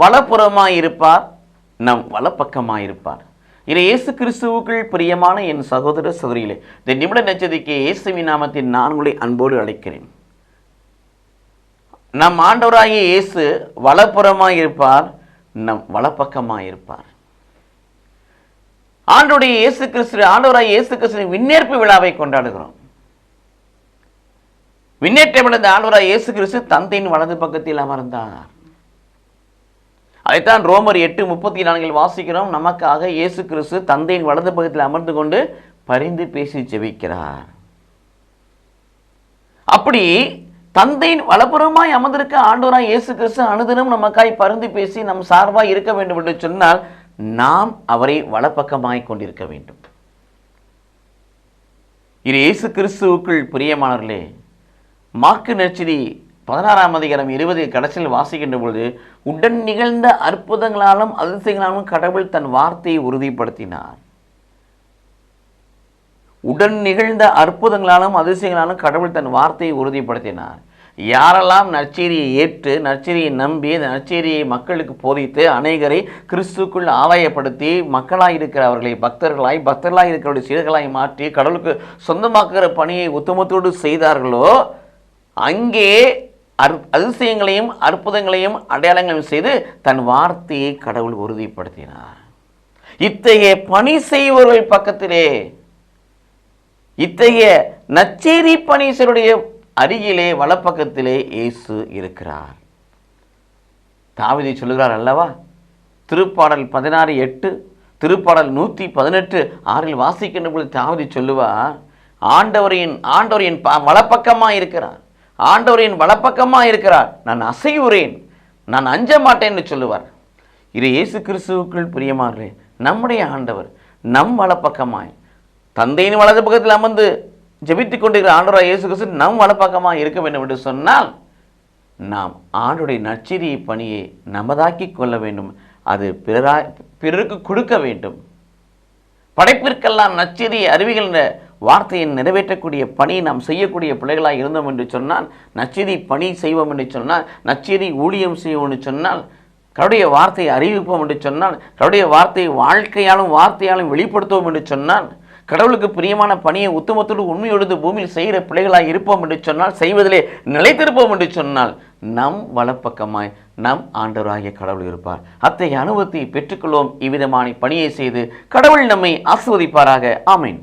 வலப்புறமாக இருப்பார் நம் வலப்பக்கமாக இருப்பார். இது இயேசு கிறிஸ்துவுக்குள் பிரியமான என் சகோதர சகோதரிகளே இந்த நிமிட நச்சதிக்கு இயேசுவின் நாமத்தில் நான் உங்களை அன்போடு அழைக்கிறேன். நம் ஆண்டவராகிய இயேசு வலப்புறமாக இருப்பார் நம் வலப்பக்கமாக இருப்பார். ஆண்டுடைய இயேசு கிறிஸ்து ஆண்டவராக இயேசு கிறிஸ்து விண்ணேற்பு விழாவை கொண்டாடுகிறோம். விண்ணேற்றமடைந்த ஆண்டவராக இயேசு கிறிஸ்து தந்தையின் வலது பக்கத்தில் அமர்ந்தார். அதைத்தான் ரோமர் எட்டு முப்பத்தி நான்கில் வாசிக்கிறோம். நமக்காக இயேசு கிறிஸ்து தந்தையின் வலது பக்கத்தில் அமர்ந்து கொண்டு பரிந்து பேசி ஜெபிக்கிறார். அப்படி தந்தையின் வலப்புறமாய் அமர்ந்திருக்க ஆண்டவராய் இயேசு கிறிஸ்து அனுதினம் நமக்காய் பருந்து பேசி நம் சார்பாக இருக்க வேண்டும் என்று சொன்னால் நாம் அவரை வலப்பக்கமாய் கொண்டிருக்க வேண்டும். இது இயேசு கிறிஸ்துவுக்குள் பிரியமானவர்களே மாக்கு நெச்சரி பதினாறாம் அதிகாரம் இருபது கடைசியில் வாசிக்கின்ற பொழுது உடன் நிகழ்ந்த அற்புதங்களாலும் அதிசயங்களாலும் கடவுள் தன் வார்த்தையை உறுதிப்படுத்தினார். உடன் நிகழ்ந்த அற்புதங்களாலும் அதிசயங்களாலும் கடவுள் தன் வார்த்தையை உறுதிப்படுத்தினார். யாரெல்லாம் நற்செய்தியை ஏற்று நற்செய்தியை நம்பி அந்த நற்செய்தியை மக்களுக்கு போதித்து அநேகரை கிறிஸ்துக்குள் ஆதாயப்படுத்தி மக்களாக இருக்கிற அவர்களை பக்தர்களாய் பக்தர்களாக இருக்கிறவருடைய சீடர்களாய் மாற்றி கடவுளுக்கு சொந்தமாக்குகிற பணியை உத்தமத்தோடு செய்தார்களோ அங்கே அற் அதிசயங்களையும் அற்புதங்களையும் அடையாளங்களையும் செய்து தன் வார்த்தையை கடவுள் உறுதிப்படுத்தினார். இத்தகைய பணி செய்பவர்கள் பக்கத்திலே இத்தகைய நச்சேரி பணீசருடைய அருகிலே வலப்பக்கத்திலே இயேசு இருக்கிறார். தாவிதை சொல்லுகிறார் அல்லவா? திருப்பாடல் பதினாறு எட்டு திருப்பாடல் நூற்றி பதினெட்டு ஆறில் வாசிக்கின்ற பொழுது தாவிதி சொல்லுவார் ஆண்டவரின் ஆண்டவரின் ப வலப்பக்கமாக இருக்கிறார் ஆண்டவரின் வலப்பக்கமாக இருக்கிறார். நான் அசைவுறேன். நான் அஞ்ச மாட்டேன்னு சொல்லுவார். இது இயேசு கிறிஸ்துவுக்குள் பிரியமாகவே நம்முடைய ஆண்டவர் நம் வலப்பக்கமாய் தந்தையின் வலது பக்கத்தில் அமர்ந்து ஜெபித்து கொண்டிருக்கிற ஆண்டவராக இயேசு கிறிஸ்து நம் வலப்பக்கமாக இருக்க வேண்டும் என்று சொன்னால் நாம் ஆண்டுடைய நற்செய்தியை பணியை நமதாக்கி கொள்ள வேண்டும். அது பிறரா பிறருக்கு கொடுக்க வேண்டும். படைப்பிற்கெல்லாம் நற்செய்தி அறிவிகின்ற வார்த்தையை நிறைவேற்றக்கூடிய பணி நாம் செய்யக்கூடிய பிள்ளைகளாக இருந்தோம் என்று சொன்னால் நற்செய்தி பணி செய்வோம் என்று சொன்னால் நற்செய்தி ஊழியம் செய்வோம் என்று சொன்னால் கருடைய வார்த்தையை அறிவிப்போம் என்று சொன்னால் கருடைய வார்த்தையை வாழ்க்கையாலும் வார்த்தையாலும் வெளிப்படுத்துவோம் என்று சொன்னால் கடவுளுக்கு பிரியமான பணியை உத்தமத்தோடு உண்மையொழுது பூமியில் செய்கிற பிள்ளைகளாக இருப்போம் என்று சொன்னால் செய்வதிலே நிலைத்திருப்போம் என்று சொன்னால் நம் வலப்பக்கமாய் நம் ஆண்டவராகிய கடவுள் இருப்பார். அத்தகைய அனுபவத்தை பெற்றுக்கொள்வோம். இவ்விதமான பணியை செய்து கடவுள் நம்மை ஆசிர்வதிப்பாராக. ஆமீன்.